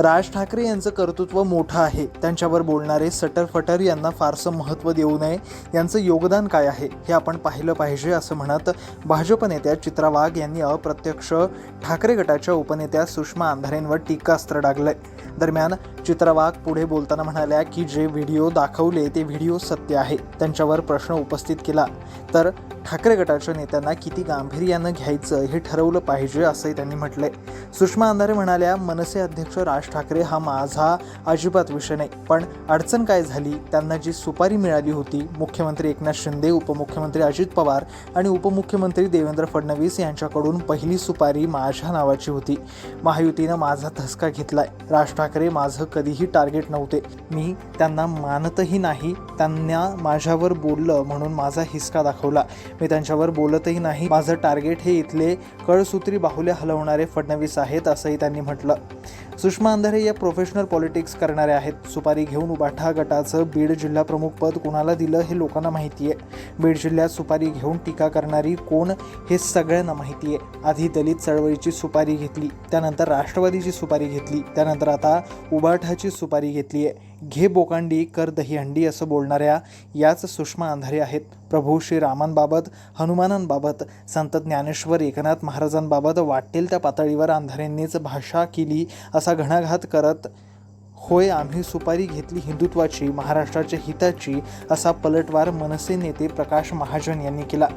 राज ठाकरे यांचं कर्तृत्व मोठं आहे. त्यांच्यावर बोलणारे सटरफटर यांना फारसं महत्त्व देऊ नये. यांचं योगदान काय आहे? हे आपण पाहिलं पाहिजे असं म्हणत भाजप नेत्या चित्रा वाघ यांनी अप्रत्यक्ष ठाकरे गटाच्या उपनेत्या सुषमा अंधारेंवर टीकास्त्र डागलंय. दरम्यान चित्रवाघ पुढे बोलताना म्हणाल्या की जे व्हिडिओ दाखवले ते व्हिडिओ सत्य आहे. त्यांच्यावर प्रश्न उपस्थित केला. तर ठाकरे गटाच्या नेत्यांना किती गांभीर्यानं घ्यायचं हे ठरवलं पाहिजे असंही त्यांनी म्हटलंय. सुषमा अंधारे म्हणाल्या मनसे अध्यक्ष राज ठाकरे हा माझा अजिबात विषय नाही. पण अडचण काय झाली? त्यांना जी सुपारी मिळाली होती मुख्यमंत्री एकनाथ शिंदे उपमुख्यमंत्री अजित पवार आणि उपमुख्यमंत्री देवेंद्र फडणवीस यांच्याकडून पहिली सुपारी माझ्या नावाची होती. महायुतीनं माझा धसका घेतलाय. राज ठाकरे माझं कधीही टार्गेट नव्हते. मी त्यांना मानतही नाही. त्यांना माझ्यावर बोललं म्हणून माझा हिसका दाखवला. मी त्यांच्यावर बोलतही नाही. माझं टार्गेट हे इथले कळसूत्री बाहुल्या हलवणारे फडणवीस आहेत असंही त्यांनी म्हटलं. सुषमा अंधारे या प्रोफेशनल पॉलिटिक्स करणाऱ्या आहेत. सुपारी घेऊन उबाठा गटाचं बीड जिल्हा प्रमुख पद कुणाला दिलं हे लोकांना माहिती आहे. बीड जिल्ह्यात सुपारी घेऊन टीका करणारी कोण हे सगळ्यांना माहिती आहे. आधी दलित चळवळीची सुपारी घेतली त्यानंतर राष्ट्रवादीची सुपारी घेतली त्यानंतर आता उबाठाची सुपारी घेतली आहे. घे बोकांडी कर दहीहंडी असं बोलणाऱ्या याच सुषमा अंधारे आहेत. प्रभू श्रीरामांबाबत हनुमानांबाबत संत ज्ञानेश्वर एकनाथ महाराजांबाबत वाटेल त्या पातळीवर अंधारेंनीच भाषा केली असा घणाघात करत होय आम्ही सुपारी घेतली हिंदुत्वाची महाराष्ट्राच्या हिताची असा पलटवार मनसे नेते प्रकाश महाजन यांनी केला.